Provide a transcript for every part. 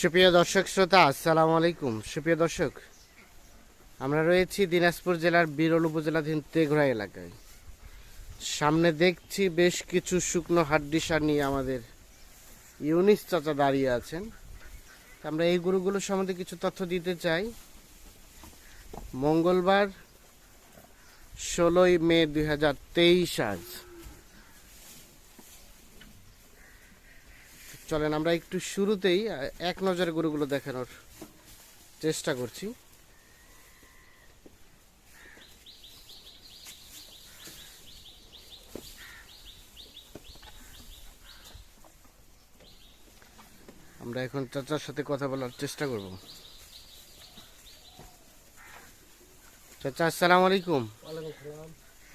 সুপ্রিয় দর্শক শ্রোতা, আসসালামু আলাইকুম। সুপ্রিয় দর্শক, আমরা রয়েছি দিনাজপুর জেলার বিরল উপজেলাধীন তেঘরা এলাকায়। সামনে দেখছি বেশ কিছু শুকনো হাড্ডি সার নিয়ে আমাদের ইউনিস চাচা দাঁড়িয়ে আছেন। আমরা এই গরুগুলো সম্বন্ধে কিছু তথ্য দিতে চাই। মঙ্গলবার ষোলোই মে দুই হাজার তেইশ আজ। চলেন আমরা একটু শুরুতেই এক নজরে গরুগুলো দেখানোর চেষ্টা করছি। আমরা এখন চাচার সাথে কথা বলার চেষ্টা করব। চাচা আসসালামু আলাইকুম।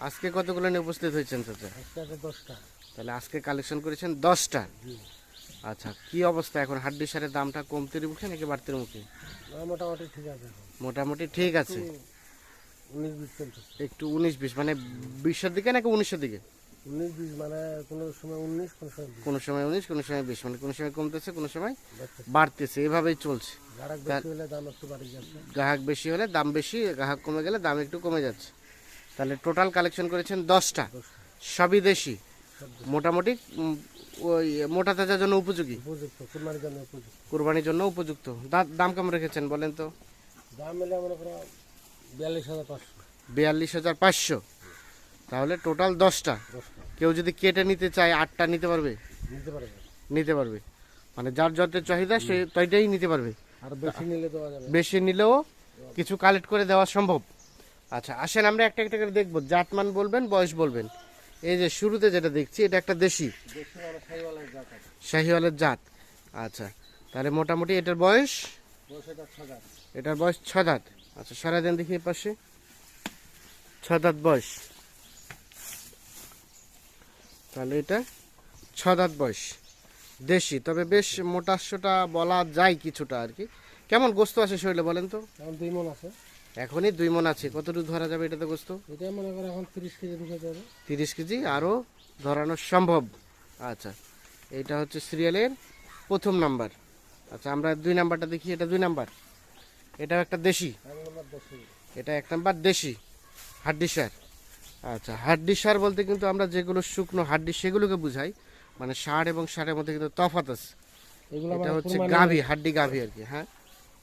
আজকে কতগুলো নিয়ে উপস্থিত হয়েছেন চাচা? আজকে দশটা। তাহলে আজকে কালেকশন করেছেন দশটা। আচ্ছা কি অবস্থা এখন? হাড্ডি সারের দামটা কমতির মুখে নাকি বাড়তির মুখে? মোটামুটি ঠিক আছে মোটামুটি ঠিক আছে। একটু উনিশ বিশ মানে বিশের দিকে নাকি উনিশের দিকে? উনিশ বিশ মানে কোনো সময় উনিশ কোনো সময় কোনো সময় উনিশ কোনো সময় বিশ মানে কোনো সময় কমতেছে কোনো সময় বাড়তেছে। এভাবেই চলছে। গ্রাহক বেশি হলে দাম বেশি গ্রাহক কমে গেলে দাম একটু কমে যাচ্ছে। তাহলে টোটাল কালেকশন করেছেন দশটা। সবই দেশি। মোটামুটি ওই মোটা তাজার জন্য উপযোগী? উপযুক্ত কুরবানির জন্য উপযুক্ত। কোরবানির জন্য উপযুক্ত। দাম কেমন রেখেছেন বলেন তো? দাম মিলে মনে করো বিয়াল্লিশ হাজার পাঁচশো। বিয়াল্লিশ হাজার পাঁচশো। তাহলে টোটাল দশটা। কেউ যদি কেটে নিতে চায় আটটা নিতে পারবে? নিতে পারবে। নিতে পারবে। মানে যার যত চাহিদা সে তৈটাই নিতে পারবে। আর বেশি নিলে দেওয়া যাবে বেশি নিলেও কিছু কালেক্ট করে দেওয়া সম্ভব। আচ্ছা আসেন আমরা একটা একটা করে দেখব। জাতমান বলবেন বয়স বলবেন। এই যে শুরুতে যেটা দেখছি, এটা একটা দেশি। শাহিওয়ালের জাত। আচ্ছা তাহলে মোটামুটি এটার বয়স? এটার বয়স ছ দাঁত। আচ্ছা সারা দিন দেখি পাশে। ছ দাঁত বয়স। তাহলে এটা ছ দাঁত বয়স। দেশি, তবে বেশ মোটাশোটা বলা যায় কিছুটা আর কি। কেমন গোস্ত আছে শরীরে বলেন তো? দুই মন আছে। এখনই দুই মন আছে। কতটুকু ধরা যাবে এটাতে গোস্ত? এটাই মনে করো এখন তিরিশ কেজি ঢুকে যাবে তিরিশ কেজি আরও ধরানো সম্ভব। আচ্ছা এটা হচ্ছে সিরিয়ালের প্রথম নাম্বার। আচ্ছা আমরা দুই নাম্বারটা দেখি এটা দুই নাম্বার। এটাও একটা দেশি। এটা এক নাম্বার দেশি হাড্ডি সার। আচ্ছা হাড্ডি সার বলতে কিন্তু আমরা যেগুলো শুকনো হাড্ডি সেগুলোকে বুঝাই। মানে সার এবং সারের মধ্যে কিন্তু তফাত আছে। এটা মানে হচ্ছে গাভী হাড্ডি গাভী আর কি হ্যাঁ?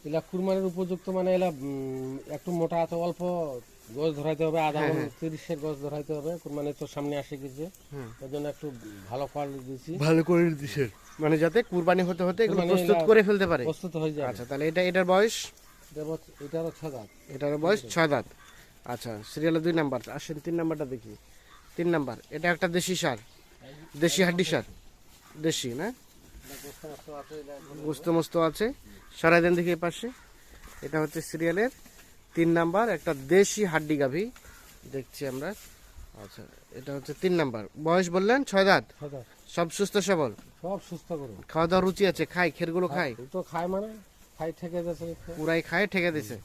এলা কুরবানির উপযুক্ত মানে এলা একটু মোটা আছে অল্প গছ ধরাইতে হবে আধা হ্যাঁ, হ্যাঁ। তিরিশের গছ ধরাইতে হবে কুরবানি তো সামনে আসে গেছে। হুম। ওই জন্য একটু ভালো কোয়ালিটি দিচ্ছি ভালো করে দিছেন মানে যাতে কুরবানি হতে হতে এগুলো প্রস্তুত করে ফেলতে পারে। প্রস্তুত হয়ে যাবে। আচ্ছা তাহলে এটা এটার বয়স? এটারও ছ দাঁত। এটার বয়স ছয় দাঁত। আচ্ছা সিরিয়ালে দুই নাম্বার। আসেন তিন নাম্বারটা দেখি। তিন নাম্বার এটা একটা দেশি সার। দেশি হাড্ডি সার। দেশি না? গোস্ত মস্ত আছে। সরাই দেন দেখি পাশে এটা হচ্ছে সিরিয়ালের তিন নাম্বার একটা দেশি হাড্ডি গাভী দেখছি আমরা। আচ্ছা এটা হচ্ছে তিন নাম্বার। বয়স বললেন? ছয় দাঁত? সব সুস্থ সবল? সব সুস্থ করুন খাওয়া দাওয়া রুচি আছে? খাই খেরগুলো খাই তো খায় মানে? খাই ঠেকে দিয়েছে। পুরাই খায় ঠেকে দিছে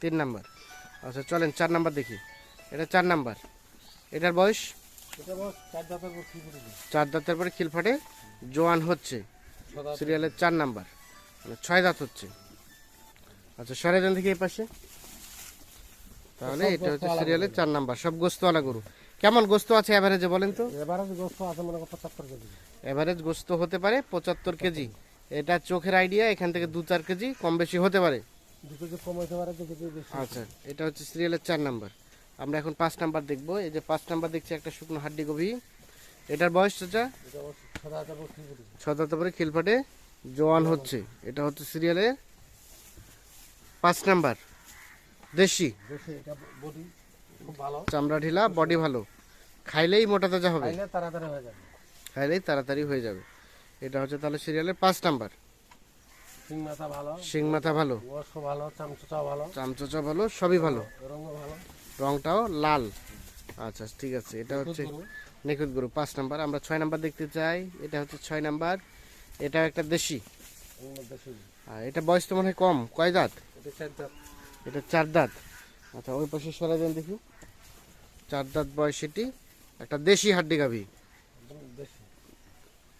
তিন নাম্বার। আচ্ছা চলেন চার নাম্বার দেখি। এটা চার নাম্বার। এটার বয়স? করে চার দাঁতের পরে খিল ফাটে। জোয়ান হচ্ছে। সিরিয়ালের চার নাম্বার। মানে ছয় দাঁত হচ্ছে। আচ্ছা সরে দেন দেখি এই পাশে? তাহলে এটা হচ্ছে সিরিয়ালের চার নাম্বার সব গোস্ত আলা গরু। কেমন গোস্ত আছে অ্যাভারেজে বলেন তো? এবারে গোস্ত আছে মনে করো পঁচাত্তর কেজি। অ্যাভারেজ গোস্ত হতে পারে পঁচাত্তর কেজি। এটা চোখের আইডিয়া এখান থেকে দু চার কেজি কম বেশি হতে পারে। আচ্ছা এটা হচ্ছে সিরিয়ালের চার নাম্বার। আমরা এখন পাঁচ নাম্বার দেখব। এই যে পাঁচ নাম্বার দেখছি একটা শুকনো হাড্ডি গভী এটার বয়স চাচা? ছ করে পরে জোয়ান হচ্ছে। এটা হচ্ছে সিরিয়ালে পাঁচ নাম্বার। দেশি। চামড়া ঢিলা বডি ভালো। খাইলেই মোটা তাজা হবে। তাড়াতাড়ি হয়ে যাবে। খাইলেই তাড়াতাড়ি হয়ে যাবে। এটা হচ্ছে তাহলে সিরিয়ালের পাঁচ নাম্বার। শিং মাথা ভালো। শিং মাথা ভালো। ওয়াশ ভালো চামচচা ভালো। সবই ভালো। রংটাও লাল। আচ্ছা ঠিক আছে। এটা হচ্ছে নিখুঁত গরু পাঁচ নাম্বার। আমরা ছয় নাম্বার দেখতে চাই। এটা হচ্ছে ছয় নাম্বার। এটা একটা দেশি। আর এটা বয়স তো মনে হয় কম। কয় দাঁত? এটা চার দাঁত। এটা চার দাঁত। আচ্ছা ওই পাশে সরা দেন দেখি। চার দাঁত বয়স এটি। একটা দেশি হাড্ডি গাভী।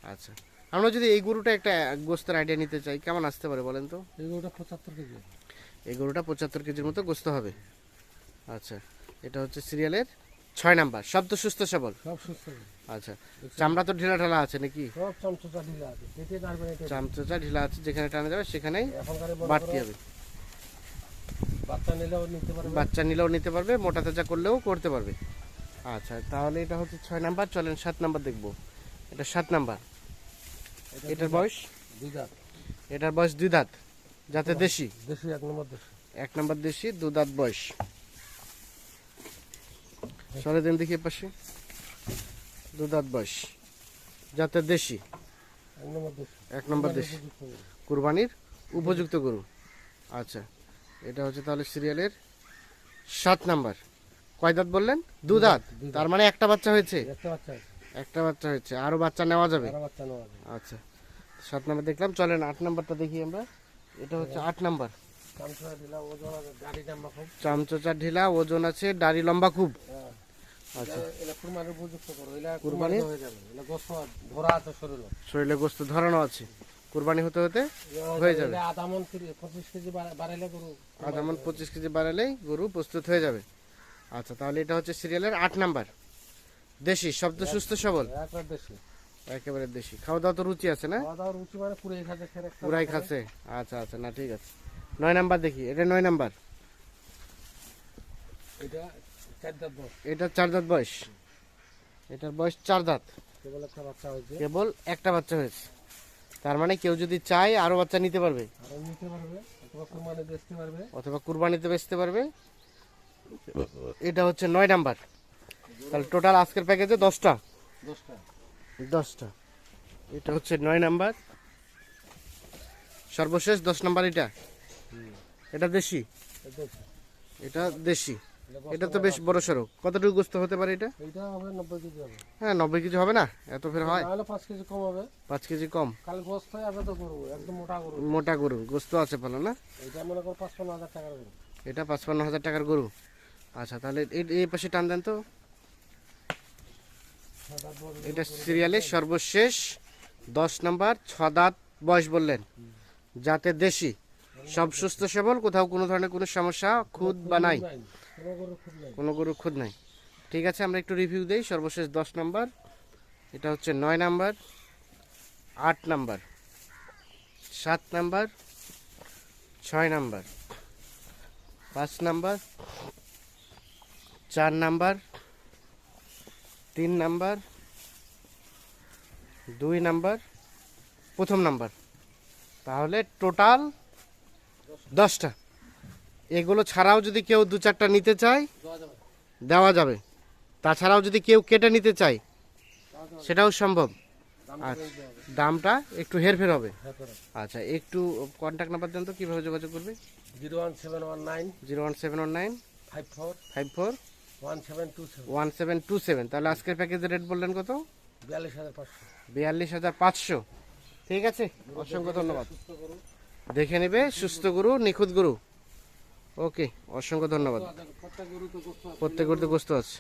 আচ্ছা। আমরা যদি এই গরুটা একটা গোস্তের আইডিয়া নিতে চাই কেমন আসতে পারে বলেন তো? এই গরুটা পঁচাত্তর কেজি এই গরুটা পঁচাত্তর কেজির মতো গোস্ত হবে। আচ্ছা এটা হচ্ছে সিরিয়ালের ছয় নাম্বার শব্দ সুস্থ সবল। সব সুস্থ আচ্ছা চামড়া তো ঢিলা ঢালা আছে নাকি? সব ঢিলা আছে এটা। চামচা ঢিলা আছে যেখানে টানা যাবে সেখানেই বাড়তি হবে। বাচ্চা নিলেও নিতে পারবে। বাচ্চা নিলেও নিতে পারবে মোটা তাজা করলেও করতে পারবে। আচ্ছা তাহলে এটা হচ্ছে ছয় নাম্বার চলেন সাত নাম্বার দেখব। এটা সাত নাম্বার। এটার বয়স? দুই দাঁত। এটার বয়স দুই দাঁত যাতে দেশি? দেশি এক নম্বর দেশি। এক নাম্বার দেশি দু দাঁত বয়স। সরে দিন দেখি পাশে দু দাঁত বয়স। যাতে দেশি? এক নম্বর দেশি। কুরবানির উপযুক্ত গরু। আচ্ছা এটা হচ্ছে তাহলে সিরিয়ালের সাত নাম্বার। কয় দাঁত বললেন? দু দাঁত। তার মানে একটা বাচ্চা হয়েছে? একটা বাচ্চা একটা বাচ্চা হয়েছে। আরও বাচ্চা নেওয়া যাবে? আচ্ছা সাত নাম্বার দেখলাম। চলেন আট নাম্বারটা দেখি আমরা। এটা হচ্ছে আট নাম্বার। চামচোচা ঢিলা ওজন আছে দাড়ি লম্বা খুব। আচ্ছা। শরীরে। গোস্ত ধরানো আছে। কুরবানি হতে হতে হয়ে যাবে। মন তিরিশ- পঁচিশ কেজি বাড়াইলে গরু আধ পঁচিশ কেজি বাড়ালেই গরু প্রস্তুত হয়ে যাবে। আচ্ছা তাহলে এটা হচ্ছে সিরিয়ালের আট নাম্বার। দেশি শব্দ সুস্থ সবল? একেবারে দেশি। খাওয়া দাওয়া তো রুচি আছে না? মানে পুরাই খাচ্ছে। আচ্ছা আচ্ছা না ঠিক আছে। নয় নাম্বার দেখি এটা নয় নাম্বার। এটা এটা চার দাঁত বয়স। এটার বয়স চার দাঁত। কেবল একটা বাচ্চা হয়েছে। কেবল একটা বাচ্চা হয়েছে। তার মানে কেউ যদি চায় আরও বাচ্চা নিতে পারবে। অথবা কুরবানিতে বেচতে পারবে। এটা হচ্ছে নয় নাম্বার। তাহলে টোটাল আজকের প্যাকেজে দশটা। দশটা। এটা হচ্ছে নয় নাম্বার। সর্বশেষ দশ নাম্বার এটা। এটা দেশি। এটা দেশি। এটা এটা তো বেশ বড় সড়ো। কতটুকু গোস্ত হতে পারে এটা? এইটা হবে নব্বই কেজি হবে। হ্যাঁ নব্বই কেজি হবে না? এত ফের হয়। তাহলে পাঁচ কেজি কম হবে। পাঁচ কেজি কম। কাল গোস্ত হবে তো গরু একদম মোটা গরু। মোটা গরু গোস্ত আছে ভালো না? এটা মনে করো পাঁচপান্ন হাজার টাকার গরু। এটা পাঁচপান্ন হাজার টাকার গরু। আচ্ছা তাহলে এই- পাশে টান দেন তো। এটা সিরিয়ালের সর্বশেষ দশ নাম্বার ছ দাঁত বয়স বললেন। যাতে দেশি সব সুস্থ সবল কোথাও কোনো ধরনের কোনো সমস্যা খুদ বা নাই। নাই। কোনো গরু খুদ নাই। ঠিক আছে, আমরা একটু রিভিউ দেই, সর্বশেষ দশ নাম্বার। এটা হচ্ছে নয় নাম্বার, আট নাম্বার, সাত নাম্বার, ছয় নাম্বার, পাঁচ নাম্বার, চার নাম্বার, তিন নাম্বার, দুই নাম্বার, প্রথম নাম্বার। তাহলে টোটাল দশটা। এগুলো ছাড়াও যদি কেউ দু চারটা নিতে চায় দেওয়া যাবে। তাছাড়াও যদি কেউ কেটে নিতে চায় সেটাও সম্ভব। আচ্ছা। দামটা একটু হেরফের হবে। আচ্ছা একটু কন্ট্যাক্ট নাম্বার দেন তো কীভাবে যোগাযোগ করবে? Zero one seven one nine. Zero one seven one nine five four. Five four one seven two seven. One seven two seven তাহলে আজকের প্যাকেজের রেট বললেন কত? বিয়াল্লিশ হাজার পাঁচশো। বিয়াল্লিশ হাজার পাঁচশো। ঠিক আছে? অসংখ্য ধন্যবাদ। দেখে নেবে সুস্থ গরু নিখুঁত গরু। ওকে অসংখ্য ধন্যবাদ প্রত্যেক। গরুতে গোস্ত আছে